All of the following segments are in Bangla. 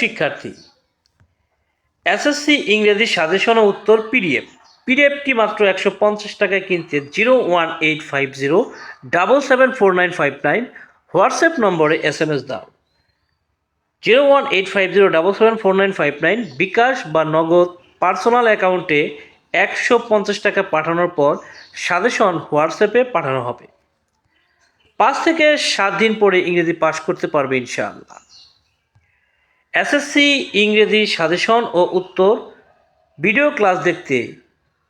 শিক্ষার্থী। এসএসসি ইংরেজি সাজেশন ও উত্তর পিডিএফ পিডিএফটি মাত্র একশো পঞ্চাশ টাকায় কিনতে zero one eight five zero double seven four nine five nine WhatsApp নম্বরে এস এম এস দাও। Zero one eight five zero double seven four nine five nine bKash বা নগদ পার্সোনাল অ্যাকাউন্টে একশো পঞ্চাশ টাকা পাঠানোর পর সাজেশন হোয়াটসঅ্যাপে পাঠানো হবে। পাঁচ থেকে সাত দিন পরে ইংরেজি পাশ করতে পারবে ইনশাআল্লাহ। এসএসসি, ইংরেজি, সাজেশন ও উত্তর। ভিডিও ক্লাস দেখতে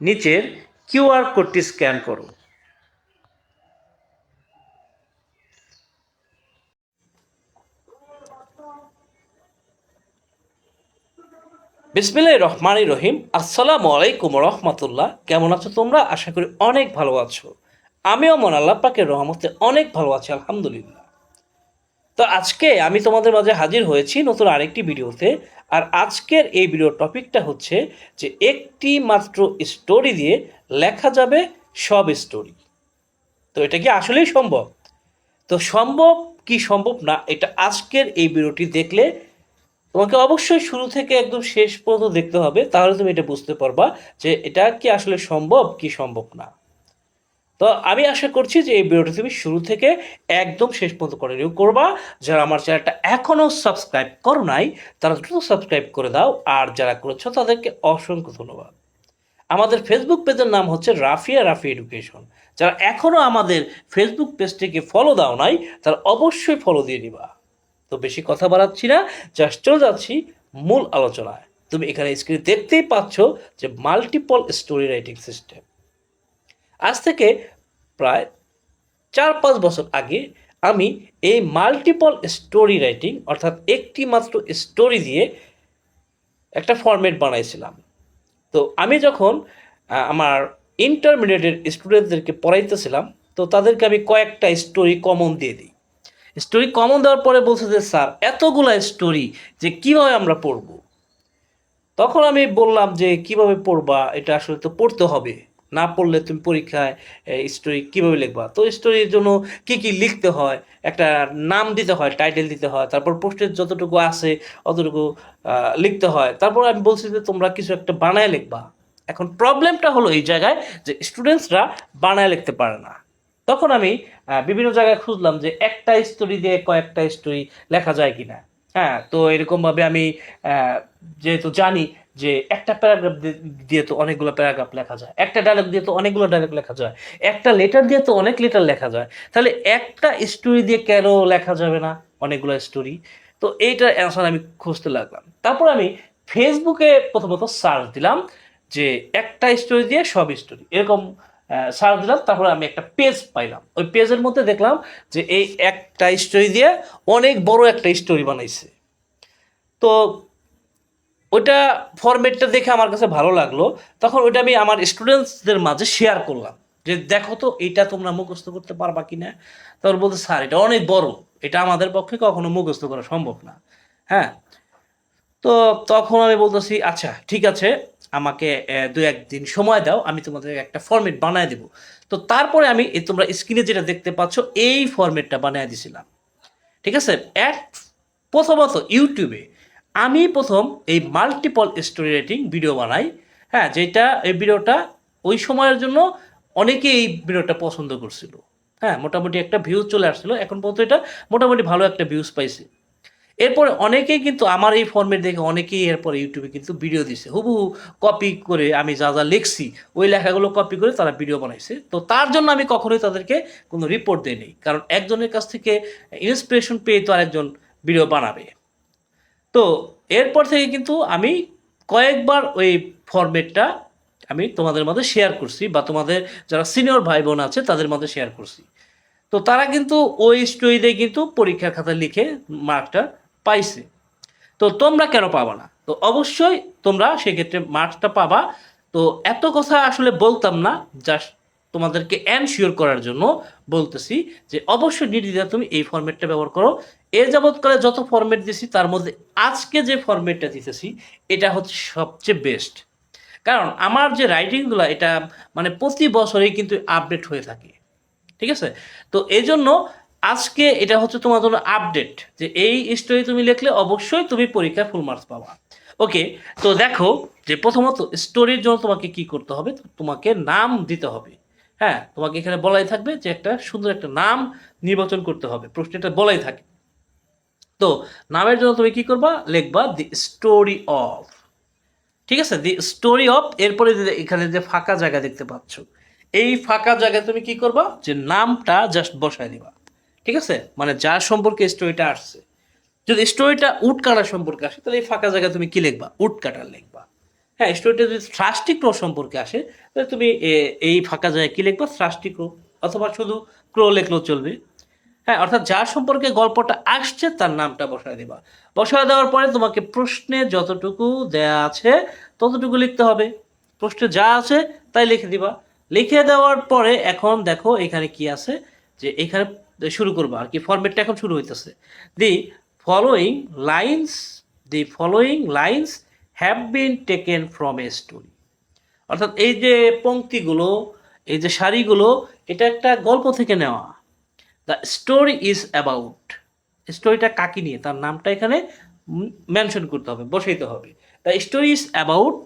নিচের কিউআর কোডটি স্ক্যান করো। বিসমিল্লাহ রহমান রহিম। আসসালামু আলাইকুম রহমতুল্লাহ। কেমন আছো তোমরা? আশা করি অনেক ভালো আছো। আমিও মন আল্লাহ রহমতে অনেক ভালো আছি, আলহামদুলিল্লাহ। তো আজকে আমি তোমাদের মাঝে হাজির হয়েছি নতুন আরেকটি ভিডিওতে, আর আজকের এই ভিডিওর টপিকটা হচ্ছে যে একটি মাত্র স্টোরি দিয়ে লেখা যাবে সব স্টোরি তো এটা কি আসলেই সম্ভব? তো সম্ভব কি সম্ভব না, এটা আজকের এই ভিডিওটি দেখলে তোমাকে অবশ্যই শুরু থেকে একদম শেষ পর্যন্ত দেখতে হবে, তাহলে তুমি এটা বুঝতে পারবা যে এটা কি আসলে সম্ভব কি সম্ভব না। তো আমি আশা করছি যে এই ভিডিওটা তুমি শুরু থেকে একদম শেষ পর্যন্ত কন্টিনিউ করবা, যারা আমার চ্যানেলটা এখনও সাবস্ক্রাইব করো নাই, তারা দ্রুত সাবস্ক্রাইব করে দাও, আর যারা করেছ তাদেরকে অসংখ্য ধন্যবাদ। আমাদের ফেসবুক পেজের নাম হচ্ছে রাফিয়া রাফি এডুকেশন। যারা এখনও আমাদের ফেসবুক পেজটিকে ফলো দাও নাই, তারা অবশ্যই ফলো দিয়ে নিবা। তো বেশি কথা বাড়াচ্ছি না জাস্ট চলে যাচ্ছি মূল আলোচনায়। তুমি এখানে স্ক্রিনে দেখতেই পাচ্ছ যে মাল্টিপল স্টোরি রাইটিং সিস্টেম আজ থেকে প্রায় চার পাঁচ বছর আগে আমি এই মাল্টিপল স্টোরি রাইটিং অর্থাৎ একটি মাত্র স্টোরি দিয়ে একটা ফরম্যাট বানাইছিলাম। তো আমি যখন আমার ইন্টারমিডিয়েটের স্টুডেন্টদেরকে পড়াইতেছিলাম, তো তাদেরকে আমি কয়েকটা স্টোরি কমন দিয়ে দিই। স্টোরি কমন দেওয়ার পরে বলছে যে, স্যার, এতগুলা স্টোরি যে কীভাবে আমরা পড়ব? তখন আমি বললাম যে, কীভাবে পড়বা? এটা আসলে তো পড়তে হবে। না পড়লে তুমি পরীক্ষায় স্টোরি কীভাবে লিখবা? তো স্টোরির জন্য কি কি লিখতে হয়? একটা নাম দিতে হয় টাইটেল দিতে হয়, তারপর পোস্টের যতটুকু আছে অতটুকু লিখতে হয়। তারপর আমি বলছি যে তোমরা কিছু একটা বানায় লিখবা। এখন প্রবলেমটা হলো এই জায়গায় যে স্টুডেন্টসরা বানায় লিখতে পারে না। তখন আমি বিভিন্ন জায়গায় খুঁজলাম যে একটা স্টোরি দিয়ে কয়েকটা স্টোরি লেখা যায় কিনা। হ্যাঁ তো এরকমভাবে আমি যেহেতু জানি যে একটা প্যারাগ্রাফ দিয়ে তো অনেকগুলো প্যারাগ্রাফ লেখা যায়, একটা ডায়লগ দিয়ে তো অনেকগুলো ডায়লগ লেখা যায়, একটা লেটার দিয়ে তো অনেক লেটার লেখা যায়, তাহলে একটা স্টোরি দিয়ে কেন লেখা যাবে না অনেকগুলো স্টোরি তো এইটার অ্যান্সার আমি খুঁজতে লাগলাম। তারপর আমি ফেসবুকে প্রথমত সার্চ দিলাম যে একটা স্টোরি দিয়ে সব স্টোরি এরকম সার্চ দিলাম, তারপরে আমি একটা পেজ পাইলাম। ওই পেজের মধ্যে দেখলাম যে এই একটা স্টোরি দিয়ে অনেক বড় একটা স্টোরি বানাইছে। তো ওইটা ফরম্যাটটা দেখে আমার কাছে ভালো লাগল। তখন ওইটা আমি আমার স্টুডেন্টসদের মাঝে শেয়ার করলাম। যে দেখো তো, এটা তোমরা মুখস্থ করতে পারবা কি না তখন বলতে স্যার, এটা অনেক বড়। এটা আমাদের পক্ষে কখনো মুখস্থ করা সম্ভব না। হ্যাঁ? তো তখন আমি বলতেছি আচ্ছা ঠিক আছে। আমাকে দু একদিন সময় দাও। আমি তোমাদের একটা ফরম্যাট বানায় দেবো। তো তারপরে আমি তোমরা স্ক্রিনে যেটা দেখতে পাচ্ছ, এই ফরম্যাটটা বানিয়ে দিছিলাম। ঠিক আছে? এক, প্রথমত ইউটিউবে আমি প্রথম এই মাল্টিপল স্টোরি রাইটিং ভিডিও বানাই হ্যাঁ যেটা এই ভিডিওটা ওই সময়ের জন্য অনেকেই এই ভিডিওটা পছন্দ করছিল। হ্যাঁ মোটামুটি একটা ভিউজ চলে আসছিল, এখন পর্যন্ত এটা মোটামুটি ভালো একটা ভিউজ পাইছে। এরপরে অনেকেই কিন্তু আমার এই ফর্মেট দেখে অনেকেই এরপরে ইউটিউবে কিন্তু ভিডিও দিছে। হুবহু কপি করে আমি যা যা লিখছি, ওই লেখাগুলো কপি করে তারা ভিডিও বানাইছে। তো তার জন্য আমি কখনোই তাদেরকে কোনো রিপোর্ট দিইনি, কারণ একজনের কাছ থেকে ইন্সপিরেশন পেয়ে তো আরেকজন ভিডিও বানাবে। তো এরপর থেকে কিন্তু আমি কয়েকবার ওই ফরম্যাটটা আমি তোমাদের মধ্যে শেয়ার করছি বা তোমাদের যারা সিনিয়র ভাই বোন আছে, তাদের মধ্যে শেয়ার করছি। তো তারা কিন্তু ওই স্টোরি দিয়ে কিন্তু পরীক্ষার খাতা লিখে মার্কটা পাইছে। তো তোমরা কেন পাবা না? তো অবশ্যই তোমরা সেক্ষেত্রে মার্কসটা পাবা। তো এত কথা আসলে বলতাম না জাস্ট তোমাদেরকে এনশিওর করার জন্য বলতেছি যে অবশ্যই নির্দ্বিধা তুমি এই ফরম্যাটটা ব্যবহার করো। এর যাবৎকালে যত ফরম্যাট দিয়েছি, তার মধ্যে আজকে যে ফরম্যাটটা দিতেছি, এটা হচ্ছে সবচেয়ে বেস্ট কারণ আমার যে রাইটিংগুলো এটা মানে প্রতি বছরেই কিন্তু আপডেট হয়ে থাকে। ঠিক আছে? তো এই জন্য আজকে এটা হচ্ছে তোমার জন্য আপডেট যে এই স্টোরি তুমি লিখলে অবশ্যই তুমি পরীক্ষায় ফুল মার্কস পাবা। ওকে তো দেখো যে প্রথমত স্টোরির জন্য তোমাকে কি করতে হবে? তোমাকে নাম দিতে হবে। হ্যাঁ তোমাকে এখানে বলাই থাকবে যে একটা সুন্দর একটা নাম নির্বাচন করতে হবে। প্রশ্নটা বলাই থাকে। তো নামের জন্য তুমি কি করবা? লিখবা দি স্টোরি অফ ঠিক আছে? দি স্টোরি অফ এরপরে এখানে যে ফাঁকা জায়গা দেখতে পাচ্ছ, এই ফাঁকা জায়গায় তুমি কি করবা? যে নামটা জাস্ট বসায় দিবা। ঠিক আছে? মানে যার সম্পর্কে স্টোরিটা আসছে। যদি স্টোরিটা উট কাটার সম্পর্কে আসে, তাহলে এই ফাঁকা জায়গায় তুমি কি লিখবা? উট কাটার লিখবা হ্যাঁ স্টোরিটা যদি থ্রাস্টিক ক্রো সম্পর্কে আসে, তাহলে তুমি এই ফাঁকা জায়গায় কি লিখবা? ক্রো অথবা শুধু ক্রো লিখলেও চলবে। হ্যাঁ অর্থাৎ যার সম্পর্কে গল্পটা আসছে, তার নামটা বসায় দেবা। বসায় দেওয়ার পরে তোমাকে প্রশ্নে যতটুকু দেয়া আছে, ততটুকু লিখতে হবে। প্রশ্নে যা আছে, তাই লিখে দিবা। লিখে দেওয়ার পরে এখন দেখো এখানে কি আছে, যে এখানে শুরু করবা। আর কি, ফরম্যাটটা এখন শুরু হইতেছে। The following lines the following lines have been taken from a story অর্থাৎ এই যে পংক্তিগুলো এই যে শাড়িগুলো এটা একটা গল্প থেকে নেওয়া। দ্য স্টোরি ইজ অ্যাবাউট স্টোরিটা কাকে নিয়ে? তার নামটা এখানে মেনশন করতে হবে, বসাইতে হবে। The story is about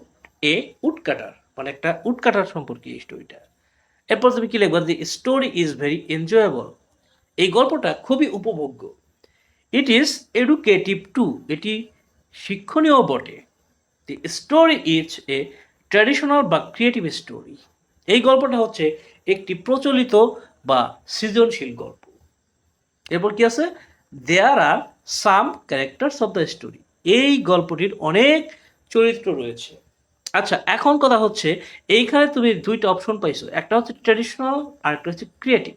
a woodcutter মানে একটা উডকাটার সম্পর্কে এই স্টোরিটা এরপর তুমি কি লিখবা? The story is very enjoyable এই গল্পটা খুবই উপভোগ্য। ইট ইজ এডুকেটিভ টু এটি শিক্ষণীয় বটে। The story is a traditional বা ক্রিয়েটিভ স্টোরি এই গল্পটা হচ্ছে একটি প্রচলিত বা সৃজনশীল গল্প। এরপর কি আছে? There are some characters of the story এই গল্পটির অনেক চরিত্র রয়েছে। আচ্ছা এখন কথা হচ্ছে এইখানে তুমি দুইটা অপশন পাইছো। একটা হচ্ছে ট্র্যাডিশনাল আর একটা হচ্ছে ক্রিয়েটিভ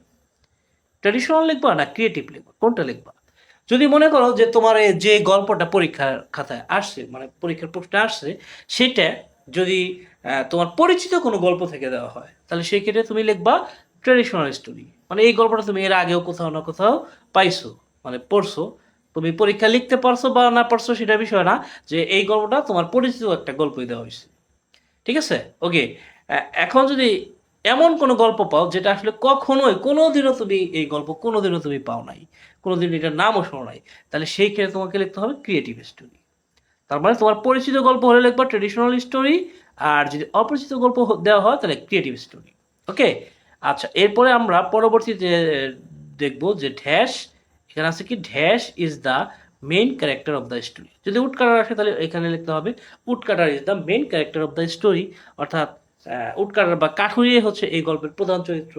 ট্র্যাডিশনাল লিখবা না ক্রিয়েটিভ লিখবা? কোনটা লিখবা? যদি মনে করো যে তোমার যে গল্পটা পরীক্ষার খাতায় আসছে মানে পরীক্ষার প্রশ্নে আসছে, সেটা যদি তোমার পরিচিত কোনো গল্প থেকে দেওয়া হয়, তাহলে সেই ক্ষেত্রে তুমি লিখবা ট্র্যাডিশনাল স্টোরি মানে এই গল্পটা তুমি এর আগেও কোথাও না কোথাও পাইছো মানে পড়ছো। তুমি পরীক্ষা লিখতে পারছ বা না পারছ সেটা বিষয় না, যে এই গল্পটা তোমার পরিচিত একটা গল্পই দেওয়া হয়েছে। ঠিক আছে? ওকে এখন যদি এমন কোনো গল্প পাও, যেটা আসলে কখনোই কোনো দিনও তুমি এই গল্প কোনো দিনও তুমি পাও নাই। কোনো দিন এটার নামও শোনো নাই। তাহলে সেই ক্ষেত্রে তোমাকে লিখতে হবে ক্রিয়েটিভ স্টোরি তার মানে তোমার পরিচিত গল্প হলে লিখবা ট্রেডিশনাল স্টোরি আর যদি অপরিচিত গল্প দেওয়া হয় তাহলে ক্রিয়েটিভ স্টোরি ওকে আচ্ছা এরপরে আমরা পরবর্তীতে দেখব যে ড্যাশ এখানে আছে কি? Dash is the main character of the story যদি উটকাটার আসে তাহলে এখানে লিখতে হবে, woodcutter is the main character of the story অর্থাৎ উটকাটার বা কাঠুরিয়ে হচ্ছে এই গল্পের প্রধান চরিত্র।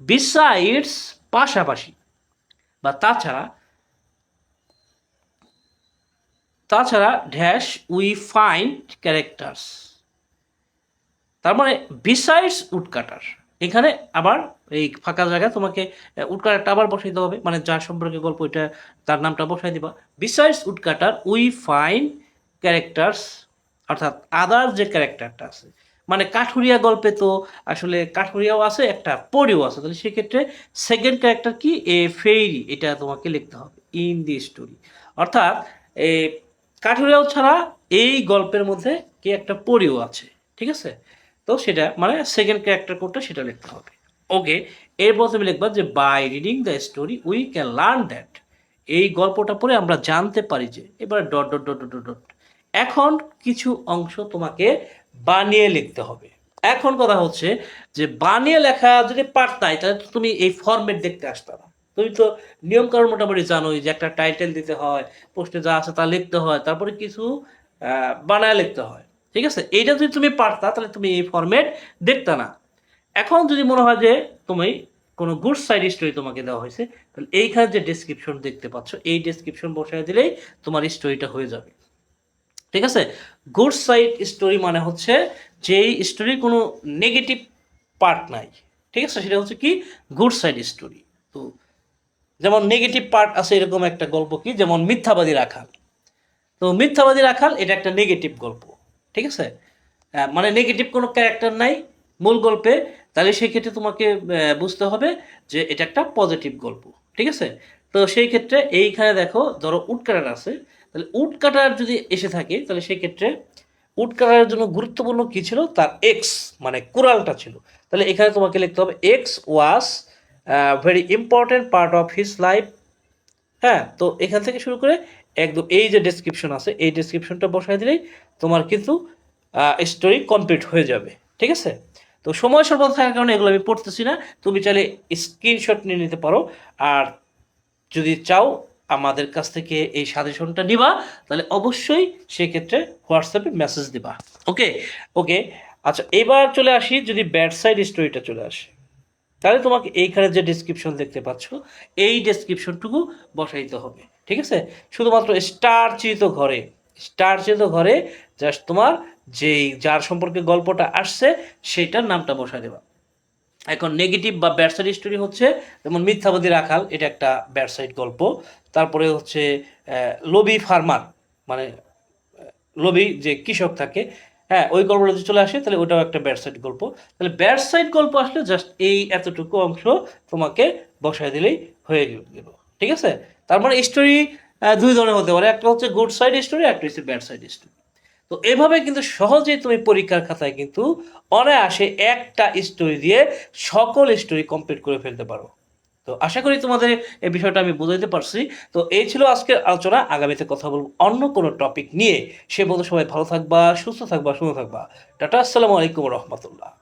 বিসাইডস পাশাপাশি বা তাছাড়া তাছাড়া ড্যাশ উই ফাইন্ড ক্যারেক্টার্স তার মানে বিসাইডস উডকাটার এখানে আবার এই ফাঁকা জায়গায় তোমাকে উডকাটারটা আবার বসাইতে হবে মানে যার সম্পর্কে গল্প এটা তার নামটা বসাই দিবা। Besides woodcutter we find characters অর্থাৎ আদার যে ক্যারেক্টারটা আছে মানে কাঠুরিয়া গল্পে তো আসলে কাঠুরিয়াও আছে, একটা পরিও আছে। তাহলে সেক্ষেত্রে সেকেন্ড ক্যারেক্টার কি? এ ফেইরি, এটা তোমাকে লিখতে হবে ইন দি স্টোরি অর্থাৎ, এ কাঠুরিয়াও ছাড়া এই গল্পের মধ্যে কি একটা পরিও আছে, ঠিক আছে? তো সেটা মানে সেকেন্ড ক্যারেক্টার কোডটা সেটা লিখতে হবে। ওকে, এরপর তুমি লিখবা যে by reading the story we can learn that এই গল্পটা পড়ে আমরা জানতে পারি যে, এবার dot dot dot dot dot এখন কিছু অংশ তোমাকে বানিয়ে লিখতে হবে। এখন কথা হচ্ছে যে বানিয়ে লেখা যদি পারতাই তাহলে তো তুমি এই ফরম্যাট দেখতে আসতে না। তুমি তো নিয়ম কারণ মোটামুটি জানোই যে একটা টাইটেল দিতে হয় পোস্টে যা আছে তা লিখতে হয়, তারপরে কিছু বানায় লিখতে হয়। ঠিক আছে? এইটা যদি তুমি পারতা, তাহলে তুমি এই ফরম্যাট দেখতে না। এখন যদি মনে হয় যে তুমি কোনো গুড সাইড স্টোরি তোমাকে দেওয়া হয়েছে, তাহলে এইখানে যে ডেসক্রিপশন দেখতে পাচ্ছ, এই ডেসক্রিপশন বসায় দিলেই তোমার স্টোরিটা হয়ে যাবে। ঠিক আছে? গুড সাইড স্টোরি মানে হচ্ছে যেই স্টোরির কোনো নেগেটিভ পার্ট নাই। ঠিক আছে? সেটা হচ্ছে কি? গুড সাইড স্টোরি তো যেমন নেগেটিভ পার্ট আছে এরকম একটা গল্প কি? যেমন মিথ্যাবাদী রাখাল। তো মিথ্যাবাদী রাখাল এটা একটা নেগেটিভ গল্প। ঠিক আছে? মানে নেগেটিভ কোনো ক্যারেক্টার নাই মূল গল্পে। তাহলে সেই ক্ষেত্রে তোমাকে বুঝতে হবে যে এটা একটা পজিটিভ গল্প। ঠিক আছে? তো সেই ক্ষেত্রে এইখানে দেখো, ধরো উটকাটার আছে। তাহলে উট কাটার যদি এসে থাকে, তাহলে সেই ক্ষেত্রে উটকাটার জন্য গুরুত্বপূর্ণ কি ছিল? তার এক্স মানে কুরালটা ছিল। তাহলে এখানে তোমাকে লিখতে হবে X was very important part of his life হ্যাঁ তো এখান থেকে শুরু করে একদম এই যে ডেসক্রিপশন আছে, এই ডেসক্রিপশনটা বসাই দিলেই তোমার কিন্তু স্টোরি কমপ্লিট হয়ে যাবে। ঠিক আছে? তো সময় স্বল্প থাকার কারণে এগুলো আমি পড়তেছি না। তুমি চাইলে স্ক্রিনশট নিয়ে নিতে পারো। আর যদি চাও আমাদের কাছ থেকে এই সাজেশনটা নিবা, তাহলে অবশ্যই সেক্ষেত্রে হোয়াটসঅ্যাপে মেসেজ দিবা। ওকে ওকে আচ্ছা এবার চলে আসি, যদি ব্যাড সাইড স্টোরিটা চলে আসে। তাহলে তোমাকে এইখানে যে ডিসক্রিপশন দেখতে পাচ্ছ, এই ডেসক্রিপশনটুকু বসাইতে হবে। ঠিক আছে? শুধুমাত্র স্টার ঘরে স্টার ঘরে জাস্ট তোমার যেই, যার সম্পর্কে গল্পটা আসছে, সেইটার নামটা বসাই দেবা। এখন নেগেটিভ বা ব্যাড সাইড স্টোরি হচ্ছে, যেমন মিথ্যাবাদী রাখাল, এটা একটা ব্যাড সাইড গল্প। তারপরে হচ্ছে লোভী ফার্মার মানে লোভী যে কৃষক থাকে হ্যাঁ ওই গল্পটা যদি চলে আসে, তাহলে ওটাও একটা ব্যাড সাইড গল্প। তাহলে ব্যাড সাইড গল্প আসলে জাস্ট এই এতটুকু অংশ তোমাকে বসায় দিলেই হয়ে গেল, ঠিক আছে? তার মানে স্টোরি দুই ধরনের হতে পারে, একটা হচ্ছে গুড সাইড স্টোরি একটা হচ্ছে ব্যাড সাইড স্টোরি তো এভাবে কিন্তু সহজেই তুমি পরীক্ষার খাতায় কিন্তু অনায়াসে একটা স্টোরি দিয়ে সকল স্টোরি কমপ্লিট করে ফেলতে পারো। তো আশা করি তোমাদের এই বিষয়টা আমি বুঝাইতে পারছি। তো এই ছিল আজকের আলোচনা। আগামীতে কথা বলব অন্য কোনো টপিক নিয়ে। সে বলতে সবাই ভালো থাকবা, সুস্থ থাকবা শুনে থাকবা। টাটা, আসসালামু আলাইকুম রহমতুল্লাহ।